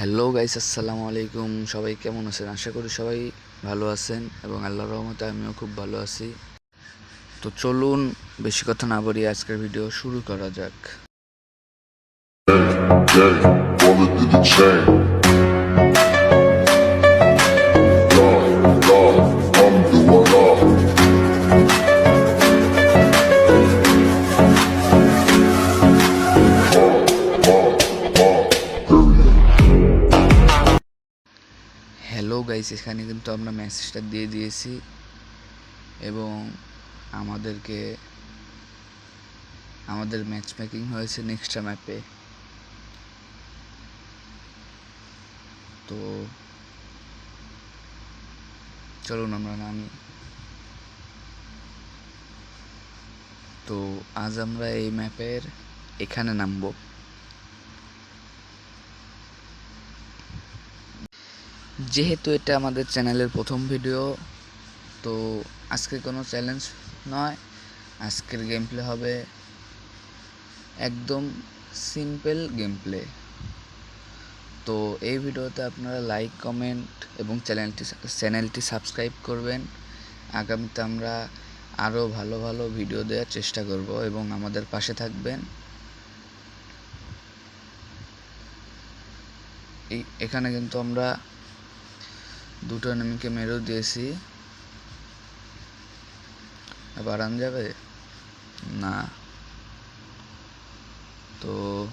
Hello guys আসসালামু আলাইকুম। সবাই কেমন আছেন? আশা করি সবাই ভালো আছেন এবং আল্লাহর রহমতে আমিও খুব ভালো আছি। তো চলুন, বেশি কথা না বলি আজকের ভিডিও শুরু করা যাক। হ্যালো গাইস, এখানে কিন্তু আমরা মেসেজটা দিয়ে দিয়েছি এবং আমাদেরকে, আমাদের ম্যাচ মেকিং হয়েছে নেক্সটটা ম্যাপে তো চলুন আমরা নামি তো আজ আমরা এই ম্যাপের এখানে নামবো। যেহেতু এটা আমাদের চ্যানেলের প্রথম ভিডিও, তো আজকে কোনো চ্যালেঞ্জ নয়। আজকের গেম প্লে হবে একদম সিম্পল গেম প্লে তো এই ভিডিওতে আপনারা লাইক কমেন্ট এবং চ্যানেলটি চ্যানেলটি সাবস্ক্রাইব করবেন। আগামীতে আমরা আরও ভালো ভালো ভিডিও দেওয়ার চেষ্টা করব এবং আমাদের পাশে থাকবেন। এই, এখানে কিন্তু আমরা দুটো এনিমিকে মেরেও দিয়েছি। আন যাবে? না। তো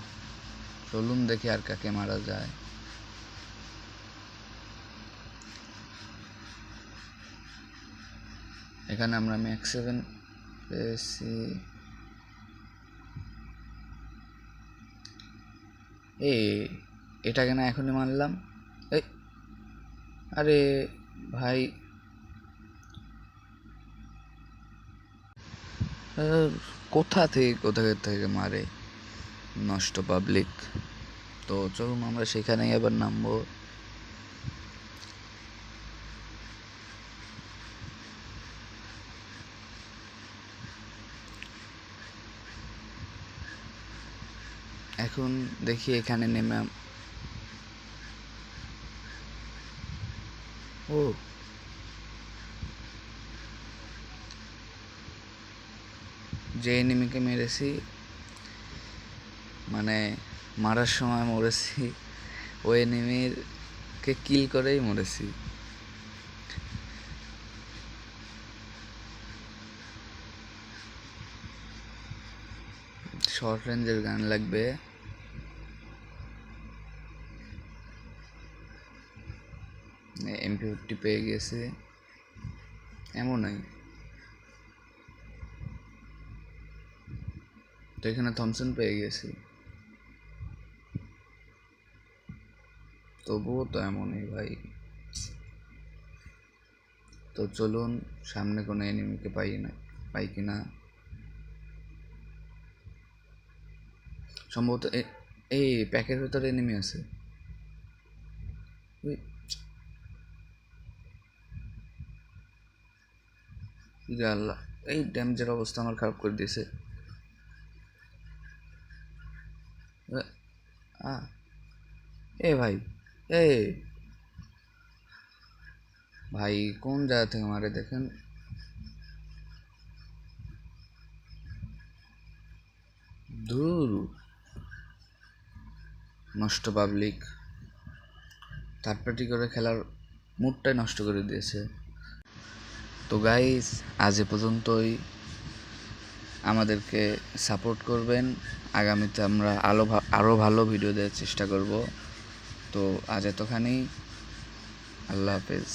চলুন দেখি আর কাকে মারা যায়। এখানে আমরা ম্যাক্স সেভেন পেয়েছি। এই এটাকে না এখনই মারলাম? এই আরে ভাই। কোথা থেকে কোথা থেকে মারে? নষ্ট পাবলিক তো চলুন আমরা সেখানেই আবার নামবো। এখন দেখি এখানে নেমে ও। যে এনিমিকে মেরেছি মানে মারার সময় মরেছি ওই এনিমির কে কিল করেই মরেছি। শর্ট রেঞ্জের গান লাগবে। এমপি ফিফটি পেয়ে গেছে এমনই তো এখানে থমসন পেয়ে গেছি। তবুও তো এমনই ভাই। তো চলুন, সামনে কোনো এনিমিকে পাই না, পাই কিনা সম্ভবত এ- এই প্যাকের ভেতরে এনিমি আছে। ইরে আল্লাহ এই ড্যামেজের অবস্থা আমার খারাপ করে দিয়েছে। এ, ভাই এ। ভাই কোন জায়গা থেকে মারে দেখেন? দূর। নষ্ট পাবলিক। থার্ড পার্টি করে খেলার মুডটাই নষ্ট করে দিয়েছে? তো গাইস আজ এ পর্যন্তই। আমাদেরকে সাপোর্ট করবেন। আগামীতে আমরা আলো আরও ভালো ভিডিও দেওয়ার চেষ্টা করব। তো আজ এতখানি। আল্লাহ হাফেজ।